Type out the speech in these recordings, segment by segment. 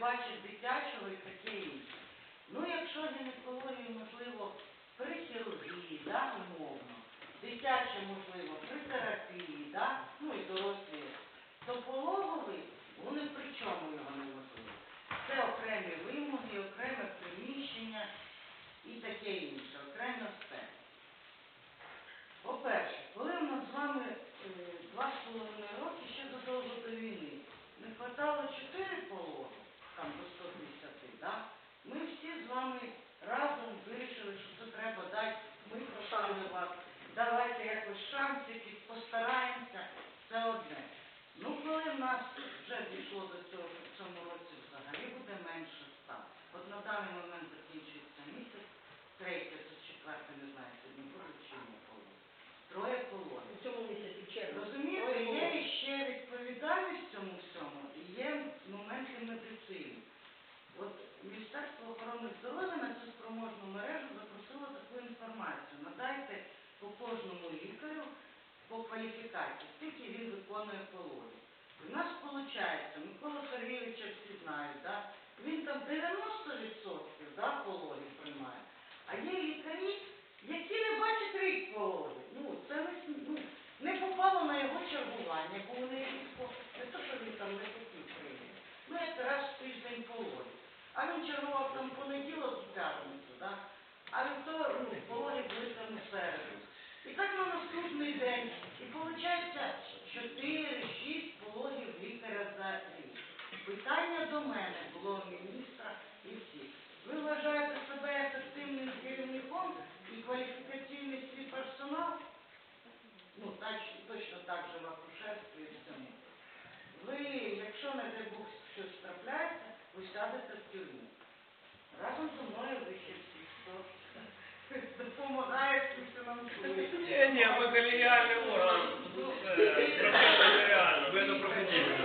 бачать дитячого і таке інше. Ну, якщо гінекологію, можливо, при хірургії, да, умовно, дитяче, можливо, при терапії, да, ну і дорослі, то пологовий, вони при чому його не неможливо? Це окремі вимоги, окреме приміщення і таке інше, окреме все. По-перше, коли в нас з вами е, два з половиною роки ще задовго до війни не хватало чотири пологи, там до 150, да? ми всі з вами разом вирішили, що це треба дати, ми просили вас, давайте якось шансики, постараємося, це одне. Ну, коли в нас вже дійшло до цього, в цьому році взагалі буде менше ста. От на даний момент закінчується місяць, третє, це четверте, не знаю, сьогодні буде чи не поле. Троє полон. У цьому місяці в червні. Розумієте, Троє є пологів. Ще відповідальність в цьому всьому, є моменти медицини. От Міністерство охорони здоров'я на цю спроможну мережу запросило таку інформацію. Надайте по кожному лікарю по кваліфікації, скільки він виконує пологи. В нас виходить, Микола Сергійовича всі знають, да? він там 90% да, пологів приймає. А є лікарі, які не бачать рік пологів. Ну, це не, ну, не попало на його чергування, бо вони різко, не то, що він там не хотів прийняти. Ну, як раз в тиждень пологів. А він чергував там понеділок і п'ятницю, да? а вівторок, ну, пологи були там середу. І так на наступний день. І виходить 4-6 пологів лікаря за рік. Питання до мене було міністра і всіх. Ви вважаєте себе ефективним керівником і кваліфікаційний свій персонал? Ну, так, точно так же в акушерстві і всьому. Ви, якщо, не дай Бог, щось трапляється, ви сядете в тюрму. Разом зі мною ви ще всі, хто допомагає фінансує. Ні, ні, ми колегіальний орган. Це професіонально. Ви це професійно.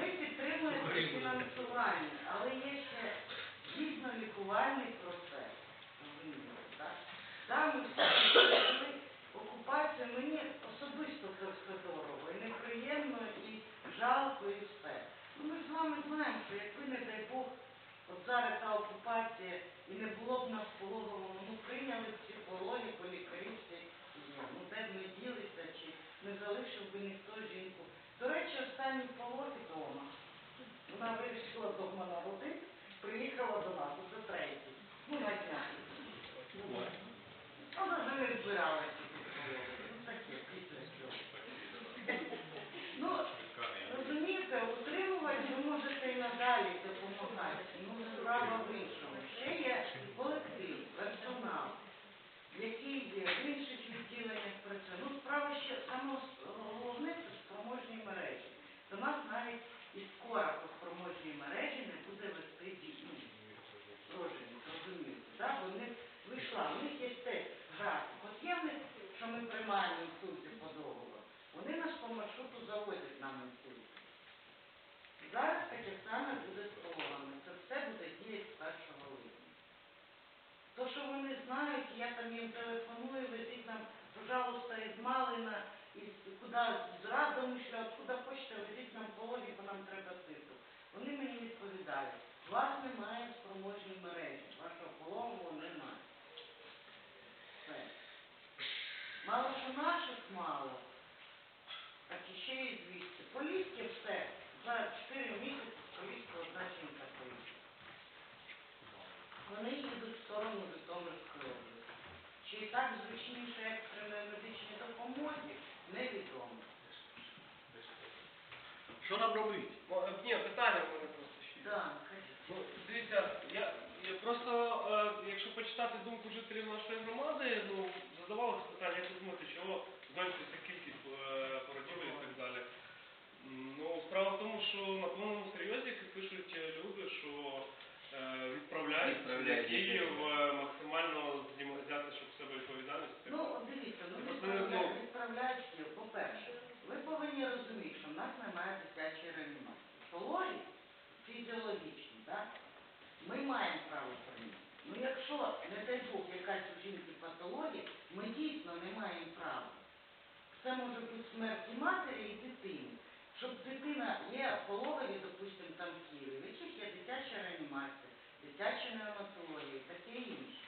Ви підтримуєте фінансування, але є ще дійсно лікувальний процес. Розумієте, так? Там ми всі пройшли окупацію, мені особисто це все дорого, і неприємно, і жалко, і все. Ну ми ж з вами знаємо, що якби, не дай Бог, от зараз та окупація і не було б нас пологовому, ну прийняли б ці пологи по всі. Ну де б ми ділися, чи не залишив би ніхто жінку. До речі, останні пологи вдома. Вона вирішила вдома народити, приїхала до нас, це третій. Ну, на днях. Вона вже не збиралася. Ну, таке, після цього. Ну, розумієте, утримувати ви можете і надалі допомагати. Ну, справа в іншому. Ще є колектив, персонал, який є в інших відділеннях працює. Ну, справа ще саме с- головне це спроможні мережі. До нас навіть і скоро по спроможній мережі не буде вести дітей. Рожені, розумієте, так? Бо в них вийшла, в них є теж графік. От є в них, що ми приймаємо інсульти по договору. Вони нас по маршруту завозять нам інсульти. Зараз таке саме буде з пологами. Це все буде діяти з 1 липня. То, що вони знають, я там їм телефоную, везіть нам, пожалуйста, із Малина, из, куди з Радомишля, откуда хочете, везіть нам пологи, бо нам треба цифру. Вони мені відповідають, вас немає в спроможній мережі, вашого пологового немає. Все. Мало що наших мало, так і ще і звідси. Поліське все. За 4 місяці з Поліського одна жінка поїхала. Вони їдуть в сторону Житомирської області. Чи і так зручніше екстреної медичної допомоги, невідомо. Що нам робити? Е, Ні, питання в мене просто ще. є. Так, Ну, дивіться, я, я просто, е, якщо почитати думку жителів нашої громади, ну, задавалося питання, як ви думаєте, чого зменшується кількість е, породілень і так далі. М, Ну, справа в тому, що на повному серйозі як пишуть е, люди, що е, відправляють Відправляють Київ дітей. е, максимально зніма- взяти, щоб в себе відповідальність. Ну, от дивіться, ну Просто відправляють, не- відправляють всі. По-перше, ви повинні розуміти, що в нас немає дитячої реанімації. Пологи фізіологічні, так? Ми маємо право прийняти. Ну якщо, не дай Бог, якась у жінки патологія, ми дійсно не маємо права. це може бути смерть і матері, і дитини. Щоб дитина є в пологові, допустимо, там в Києві, в яких є дитяча реанімація, дитяча неонатологія, таке інше.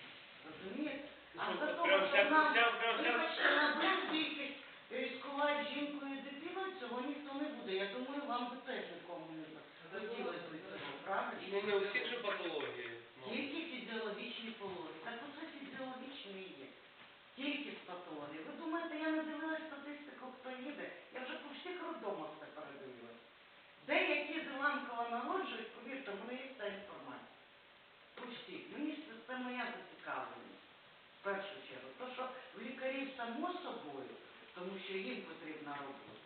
Розумієте? А за того, що нам, вибачте, кількість ризикувати жінкою і дитиною, цього ніхто не буде. Я думаю, вам би теж нікому не хотілося б цього, правильно? Ну не у всіх же патології. Ну. Тільки фізіологічні пологи. Так оце фізіологічні і є. Тільки з патології. Ви думаєте, я не дивилась статистику, хто їде? Я вже по всіх роддомах це передивилась. Деякі з Іванкова народжують, повірте, в мене є ця інформація. У всіх. Мені ж це, це моя зацікавленість. В першу чергу. То, що в лікарів само собою, тому що їм потрібна робота.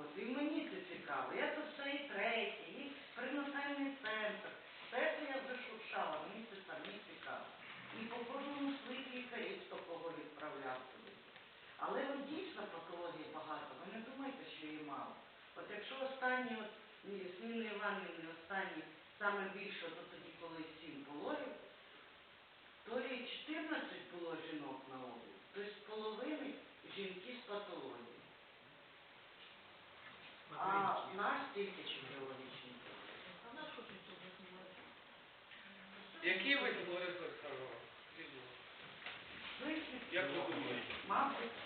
От, і мені це цікаво. Я тут все і третє, і пренатальний центр. Все це я вже мені це самі цікаво. І по кожному своїх лікарів з такого відправляв туди. Але от дійсно патології багато, ви не думайте, що її мало. От якщо останні, от Ніни Іванівни останні, саме більше, то тоді, коли сім пологів, то і 14 було жінок на обліку. Тобто з половини жінки з патологією. А в нас тільки фізіологічні. Який вихід, Лариса Олександровна? Скажіть, будь ласка. Вихід, Як ви думаєте? мабуть,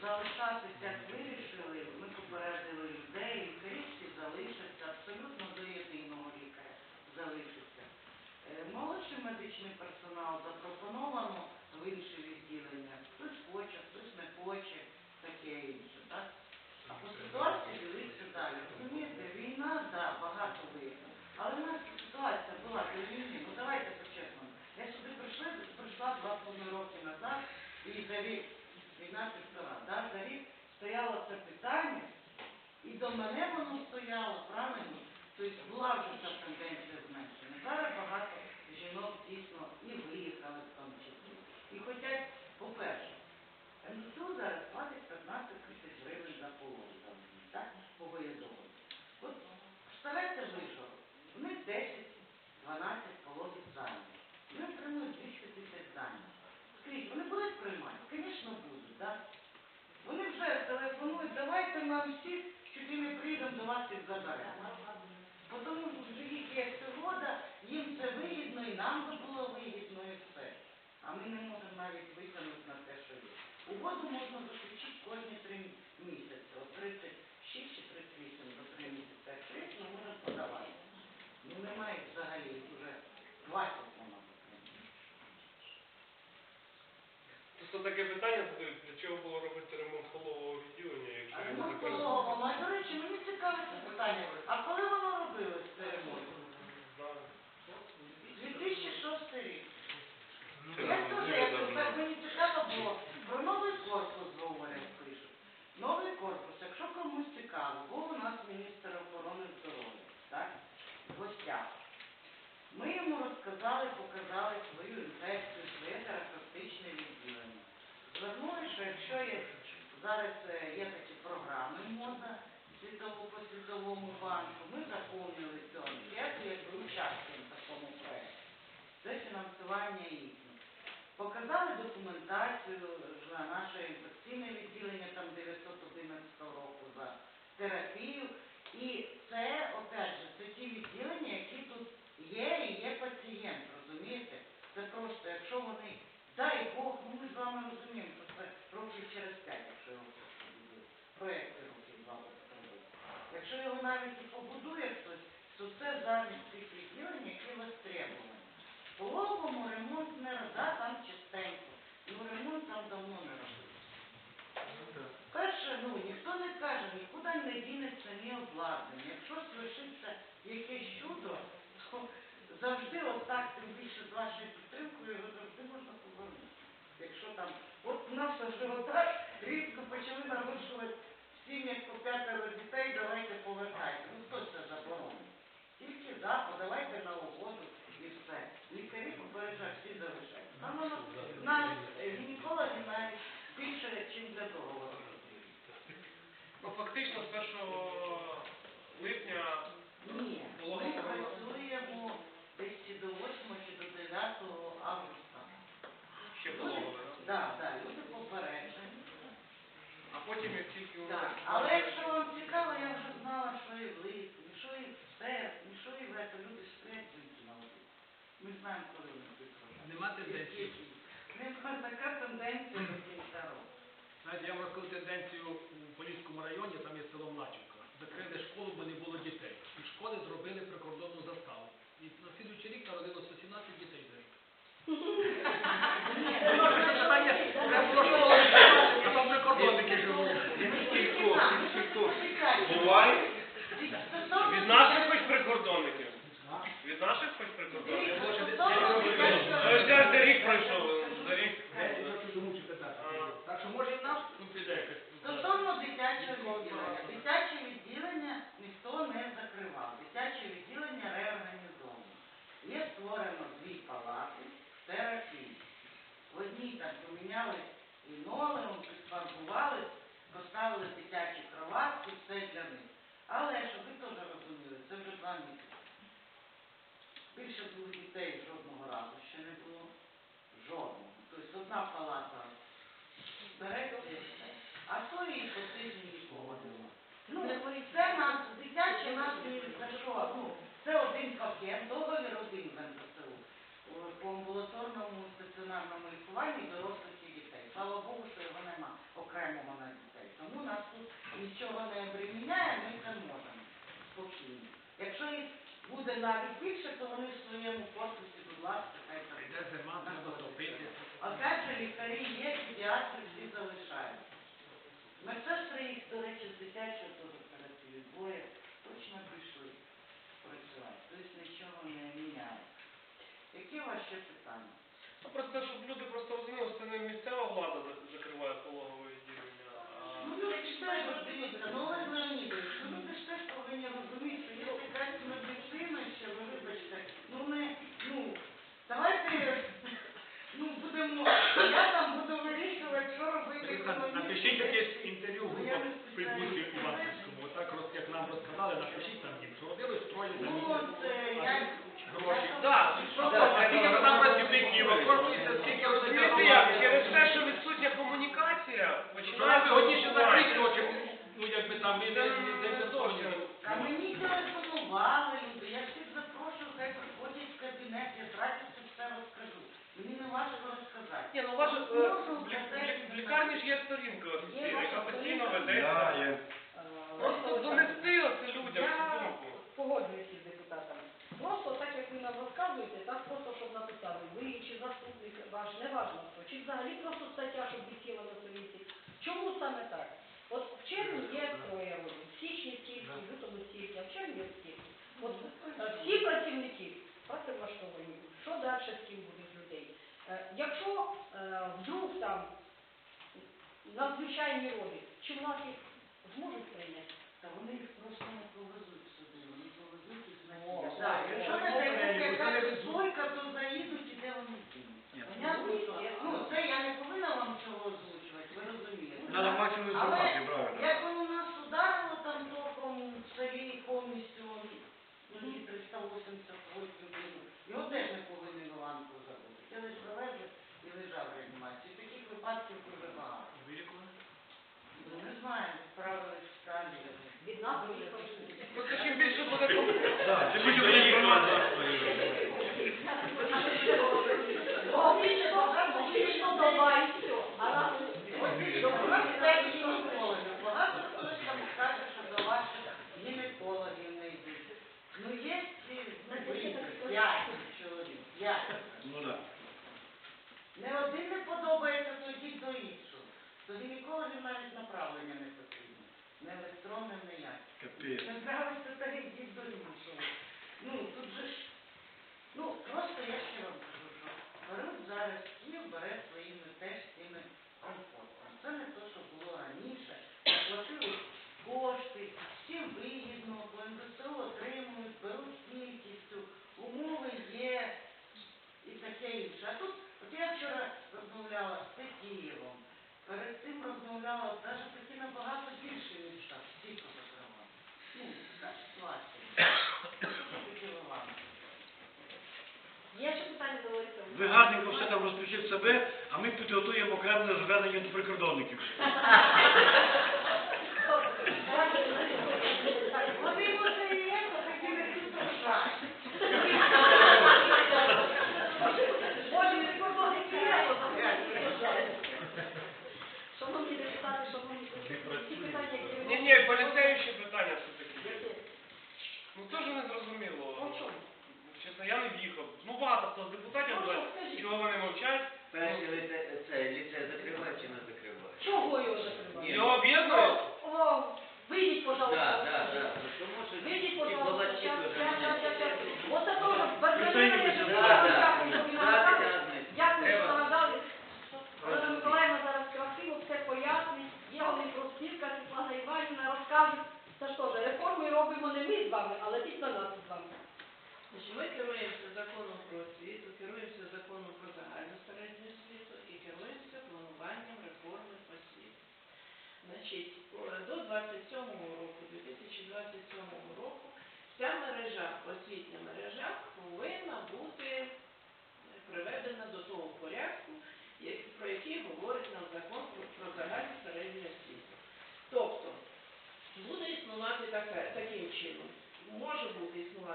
залишатися як вирішили, ми попередили людей, лікарі залишаться, абсолютно до єдиного лікаря залишиться. Е, Молодший медичний персонал запропоновано в інші відділення. Хтось хоче, хтось не хоче, таке інше, так? А по ситуації дивитися далі. Розумієте, війна, да, багато виїхало. Але в нас ситуація була до війни. Ну давайте по-чесному. Я сюди прийшла, прийшла два половиною роки назад, і за рік, війна півтора, да, за рік стояло це питання, і до мене воно стояло, правильно? Тобто була вже ця тенденція зменшення. Зараз багато жінок дійсно і виїхали в тому числі. І хочуть, по-перше, НСУ зараз платить 15 тисяч гривень за пологи, там, так, по виїздову. От представляєте вижого, в них 10-12 пологів зайнятих. Вони отримують 200 тисяч зайнятих. Скажіть, вони будуть приймати? Звісно, будуть, так? Вони вже телефонують, давайте нам всіх, чуть ми прийдемо до вас і заберемо. Бо Тому що вже їх є згода, їм це вигідно, і нам би було вигідно, і все. А ми не можемо навіть витягнути на те, що є. Угоду можна заключити кожні три місяці. От 36 чи 38 за три місяці. Як 30 ми можемо подавати. Ну немає взагалі їх вже 20 вона Просто таке питання задають, для чого було робити ремонт пологового відділення, якщо А його ремонт закрили? пологовому, а до речі, мені цікаве це питання. А коли воно робилось, цей ремонт? Зараз. 2006 рік. Я теж, як так мені цікаво було, про новий корпус говорять, пишуть. Новий корпус, якщо комусь цікаво, був у нас міністр охорони здоров'я, так, в гостях. Ми йому розказали, показали свою інфекцію, своє терапевтичне відділення. Звернули, що якщо є зараз е, є такі програми мода світову по світовому банку, ми заповнили цю анкету, якби участвуємо в такому проєкті. Це фінансування їхнє. Показали документацію на наше інфекційне відділення, там 911 року за терапію. І це, опять же, це ті відділення, які тут є і є пацієнт, розумієте? Це просто, якщо вони, дай Бог, ну ми з вами розуміємо, що це років через п'ять, якщо його. Проєкти років два буде робити. Якщо його навіть і побудує хтось, то це замість тих відділень, які востребовані. По лобому ремонт не да, там чистенько. Ну ремонт там давно не робив. Перше, ну ніхто не каже, нікуди не дінеться ні обладнання. Якщо свершиться якесь чудо, завжди отак, тим більше з вашою підтримкою, його завжди можна повернути. Якщо там, от у нас вже отак різко почали народжувати в сім'ях по п'ятеро дітей, давайте повертайте. Ну хто це заборонить? Тільки за, подавайте на угоду і все. Лікарі попереджають, всі залишають. Там воно навіть е, гінекологи навіть більше, ніж для договору. Ну, фактично з 1 липня Ні, ми Пологова працюємо десь чи до 8 чи до 9 августа. ще пологове, да? Так, так, люди попереджені. а потім Так, але якщо вам цікаво, я вже знала, що і в липні, що і в серпні, що і в ето, люди стоять тільки. Ми знаємо, коли вони підходять. Нема тенденції. Нема така тенденція до кінця року. Знаєте, я розкрив тенденцію у Поліському районі, там є село Млачівка. Закрили школу, бо не було дітей. І школи зробили прикордонну заставу. І на слідуючий рік народилося 17 дітей Буває? Від наших хоч прикордонників? Від наших хоч прикордонників? Так що може і нам. Стосовно дитячого відділення. Дитяче відділення ніхто не закривав. Дитяче відділення реорганізовано. Є створено дві палати в терапії. В одній там поміняли лінолеум, підфарбували, поставили дитячі кроватки, все для них. Але, щоб ви теж розуміли, це вже два місяці. Більше двох дітей жодного разу ще не було. Жодного. Тобто одна палата береться, а то і по тижні нікого нема. Ну, це нас, дитяче нас за що? Ну, це один пакет, договір один. По амбулаторному стаціонарному лікуванні дорослих і дітей. Слава Богу, що його нема окремого на дітей. Тому нас тут нічого не обреміняє, ми це можемо спокійно. Якщо їх буде навіть більше, то вони в своєму корпусі, будь ласка, хай топити. Опять же, лікарі є, педіатри всі залишають. Медсестри їх, до речі, з дитячого теж працюють. Двоє точно пішли працювати. Тобто нічого не міняє. Які у вас ще питання? Ну, Просто щоб люди просто розуміли, що це не місцева влада зак- закриває пологове відділення, а Ну, ж теж от дивіться, ну Олег Леонідович, ну люди ж теж повинні розуміти, що є якась медицина ще, ви вибачте, ну не, ну, давайте, ну будемо, я там буду вирішувати, що робити. Олександр, коли Напишіть якесь інтерв'ю в Ну, я групах в Фейсбуці спеціаліст. Іванківському. Отак, роз- як нам розказали, напишіть там їм, що родилось троє за Ну, місяць. от, е, я... Гроші. я- Да, Просто, а скільки там працівників, а скільки Розумієте розумієте, як? Через те, що відсутня комунікація, Що починається закрити очі, ну якби там ми не не. А мені телефонували люди, я всіх запрошую, хай приходять в кабінет, я з радістю все розкажу. Мені не важко розказати. Ні, ну ваше, Ну, ну, в лікарні ж є сторінка офіційна, яка постійно ведеться. Просто донести оце людям цю Я думку. погоджуюся з депутатами. Просто так, як ви нам розказуєте, так просто, щоб написали, ви чи заступник ваш, не важливо хто, чи взагалі просто стаття, щоб висіла на совісті. Чому саме так? От в червні є троє родин, в січні стільки, в лютому стільки, а в червні от стільки. От е, всі працівники працевлаштовані, що далі з ким буде з людей? Е, Якщо е, вдруг там надзвичайні роди, чи в нас їх зможуть прийняти? Та вони їх просто не повезуть сюди, вони повезуть їх на О, Київ. о, Так, о, якщо о, не о, дай Бог о, якась о, сойка, то заїдуть і де вони кинуть. Понятно, що? Ну, це я не повинна вам цього озвучувати, ви розумієте. Надо максимум інформації, правильно. як воно нас ударило там током в селі повністю, ну, ні, 380 вольт людину, його теж не повинні себе, а ми підготуємо окреме звернення до прикордонників. Ні, ні, поліцеючі питання все-таки. Ну теж не зрозуміло. Чесно, я не в'їхав. Ну багато хто з депутатів, чого вони мовчать.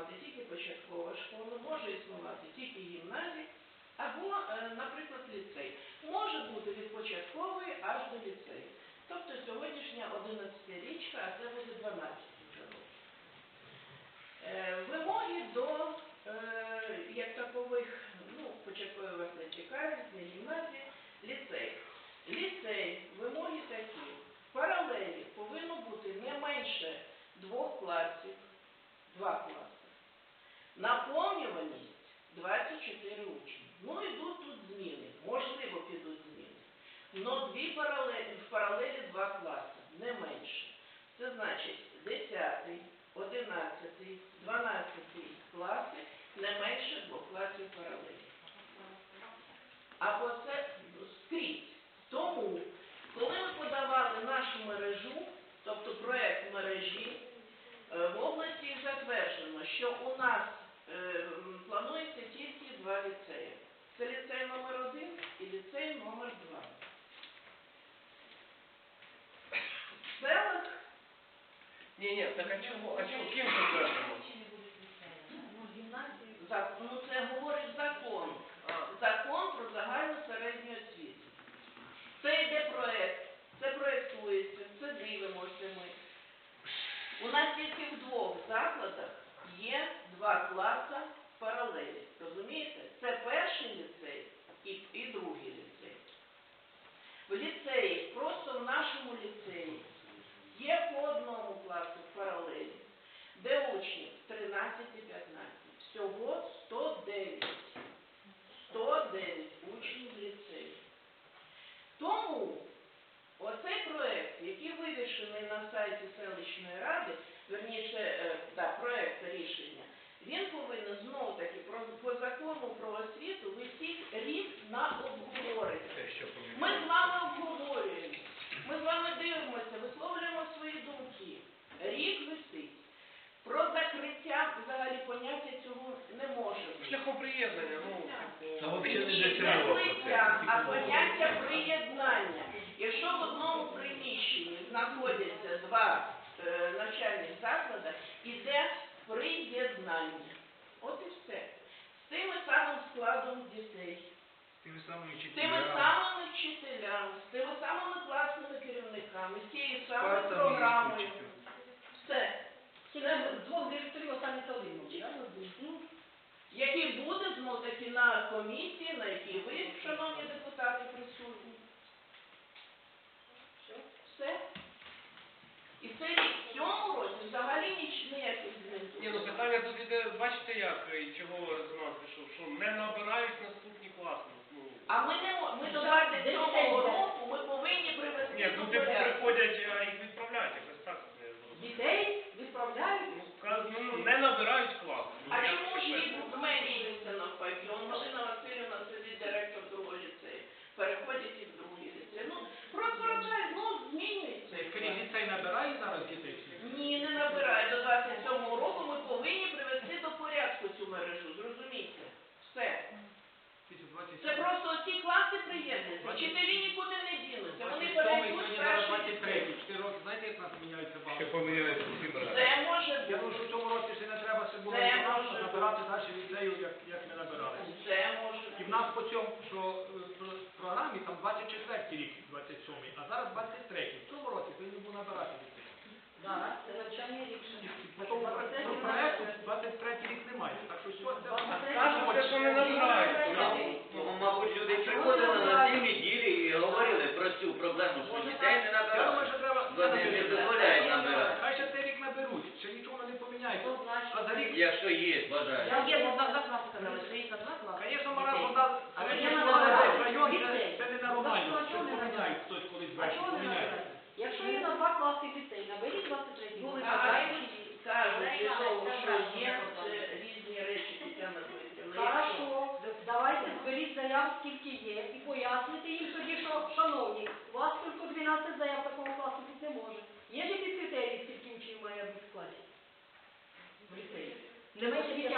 Існувати тільки початкова школа, може існувати тільки гімназія, або, е, наприклад, ліцей. Може бути від початкової аж до ліцею. Тобто сьогоднішня 11-річка, а це буде 12 вже років. Е, Вимоги до е, як такових, ну, початкової вас не цікавить, не гімназія, ліцей. Ліцей, вимоги такі. Паралелі повинно бути не менше двох класів, два класи. Наповнюваність 24 учні. Ну, йдуть тут зміни, можливо, підуть зміни. Но дві паралелі, в паралелі два класи, не менше. Це значить 10, 11, 12 класи, не менше двох класів паралелі. Або це скрізь. Тому, коли ми подавали нашу мережу, тобто проект мережі, е, в області затверджено, що у нас е, м, планується тільки два ліцеї. Це ліцей номер один і ліцей номер два. В селах Так а чого? Ким затверджено? Ну, гімназії. за- ну, це говорить закон. А, Закон про загальну середню освіту. Це йде проект, це проектується, це дивимося ми. У нас тільки в двох закладах є два класи паралелі. Розумієте? Це перший ліцей і, і другий ліцей. В ліцеї, просто в нашому ліцеї, є по одному класу паралелі, де учнів 13 і 15. Всього 109. 109 учнів ліцею. Тому оцей проект, який вивішений на сайті селищної ради, верніше, е, да, проект рішення, він повинен знову таки про, по закону про освіту висіти рік на обговорення. Ми з вами обговорюємо, ми з вами дивимося, висловлюємо свої думки. Рік висить. Про закриття взагалі поняття цього не може бути. Шляхом приєднання, ну, Та типу. взагалі не Ні, для не цього злиття, а процесу. поняття приєднання. Якщо в одному приміщенні знаходяться два е, навчальних заклади, іде приєднання. От і все. З тим самим складом дітей, Тими самими з тими самими вчителями, з тими самими класними керівниками, з тією самою програмою. Все. Це двох директорів останеться один. так? Ну, який буде знов таки на комісії, на якій ви, шановні депутати, присутні. Все. І це рік в цьому році взагалі ніч ніяких змін. Ні, ну питання тут іде, бачите як, і чого резонанс пішов, що не набирають наступні класи. А ми не мо- ми до 27 року ми повинні привести ні, до ну типу порядку. приходять, а їх відправляють, якось так. я зрозумів. Дітей відправляють. Ну, ка- ну, не набирають класи. Ну, А як чому це ж їх так? зменшується навпаки? Он Галина Васильівна сидить директор другого ліцею. Переходять і в другий ліцей. Ну, просто вважаю, ну, змінюється. Скажіть, ліцей набирає зараз дітей? Ні, не набирає. До 27 року ми повинні привести до порядку цю мережу. Зрозумійте. Все. Після 27. Це просто ці класи приєднуються. Вчителі нікуди не дінуться. Вони 27-й, перейдуть в перший 23 ліцей. 4 роки, знаєте, як нас міняються? Ще поміняється всі брати. Це може Я думаю, бути. що в цьому році ще не треба ще було Це може набирати далі ліцею, як, як ми набирали. Це може І в нас по цьому, що е, про- програмі там 24 рік, 27 а зараз 23 В цьому році повинні були набирати дітей. навчальний рік ще. Проекту 23 рік немає. Так що що це? Кажуть, що не набирають. Ну, мабуть, люди приходили на цій неділі і говорили про цю проблему, що дітей не Я думаю, набирають. що треба Вони не дозволяють набирати. Хай ще цей рік наберуть, ще нічого не поміняється. А за рік, Якщо є бажання. Я є на два класи сказали, що є на два класи. звісно, але Але я я сказав, набираю. район це, це ненормально. Ну, Що поміняють хтось колись А ввечері, поміняють. Якщо є на два класи дітей, наберіть 23 Були дітей. бажаючі, кажуть, для що є це різні речі Тетяна Дмитрівна. Хорошо, давайте зберіть заяв, скільки є, і поясните їм тоді, що, шановні, у вас тільки 12 заяв такого класу тут не може. Є ж якісь критерії, скільки учнів має бути в класі? В ліцеї. Не менше п'яти.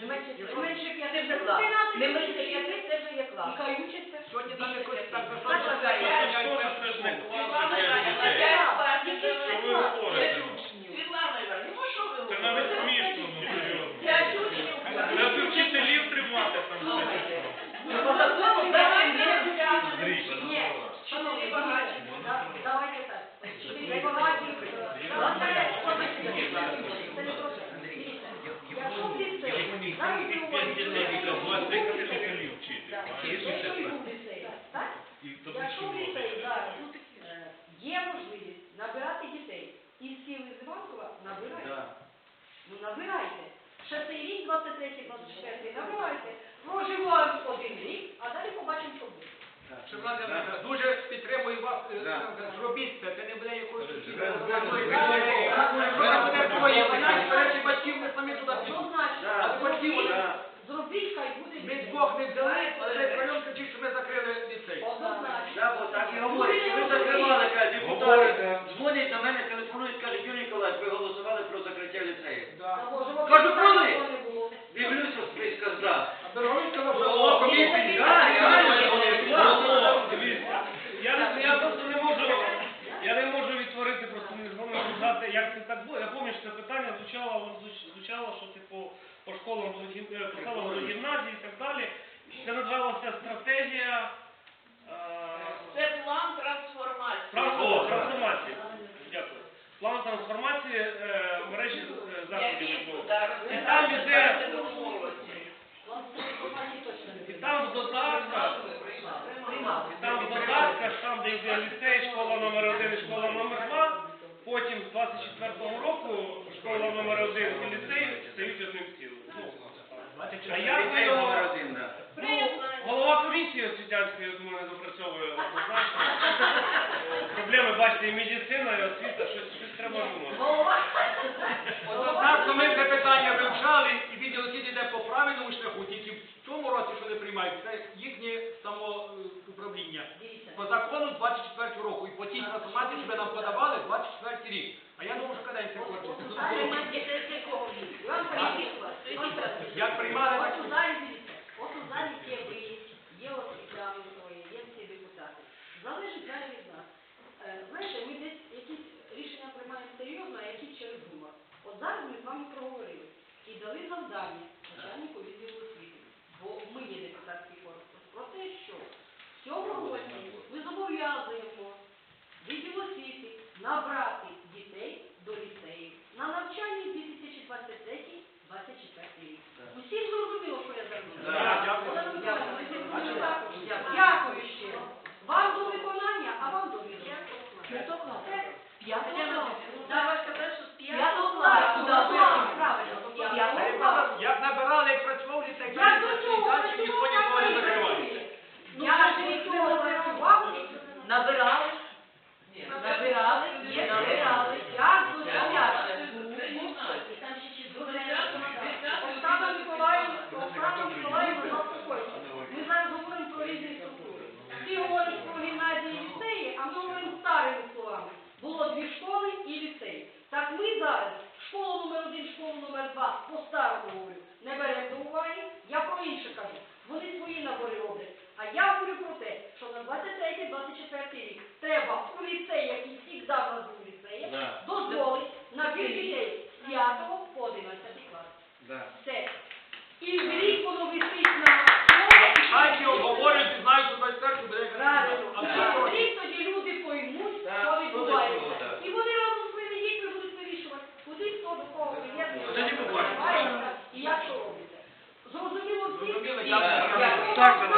Не менше Не менше Це п'яти. вже Ну, клас. Не менше п'яти, це вже є І клас. хай учаться. Сьогодні там якось так за що це це не клас. клас, Світлана де Іванівна, дітей? я клас, Який це це Що ви клас? говорите? П'ять учнів. Світлана Іванівна, ну що ви Це говорите? Навіть смішно, ну серйозно. П'ять учнів. Вчителів тримати там якщо в ліцеї, зараз і е, є можливість набирати дітей. Із сіл із Іванкова, набирайте. Ну набирайте. Ще рік, 23 24 набирайте. Проживаємо один рік, а далі побачимо, що буде. Шановна дуже підтримую вас, е, зробіть це, це не буде якоюсь... Да. Вона буде твоє, вона, до речі, батьків ми самі туди. А батьків, Зробіть, зробіть, хай буде. ми двох не взяли, але весь район кричить, що ми закрили ліцей. Однозначно. Бо так і говорять, ви закривали, каже, депутати. Дзвонять до мене, телефонують, кажуть, Юрій Ніколаївич, ви голосували про закриття ліцею. Да. Та, може, вам Кажу, питання коли? такого не було. Дивлюся, А голова комісії, реально, я, не- я просто не можу, я не можу відтворити, просто не зможу сказати, як це так було. Я пам'ятаю, що це питання звучало, звуч- звучало, що типу по школам гім- е, по селам будуть гімназії і так далі. Це називалося стратегія е, Це план трансформації. тран- трансформації. Дякую. План трансформації е, мережі е, заходів. І там іде, Вам інформації точно не і буде. там в додатках Приймали. І там в додатках, там, де йде ліцей, школа номер 1 і школа номер 2, потім з 24-го року школа номер 1 і ліцей стають одним цілим. А як ви номер один, да. Ну, голова комісії освітянської, я думаю, не допрацьовує однозначно. Е, Проблеми, бачите, і медицина, і освіта, щось, щось треба думати. Однозначно ми це питання вивчали, і відділ освіти йде по правильному шляху, тільки в цьому році, що не приймають, це їхнє самоуправління. Дивіться. По закону 24 року, і по тій трансформації, що ви нам подавали, 24 рік. А я думаю, що каденція кончиться. Як приймали, От у залі дивіться, от у залі є ви, є освітяни свої, є всі депутати. Залежить далі від нас. Е, ми десь якісь рішення приймаємо серйозно, а якісь через гумор. От зараз ми з вами проговорили і дали завдання Obrigado.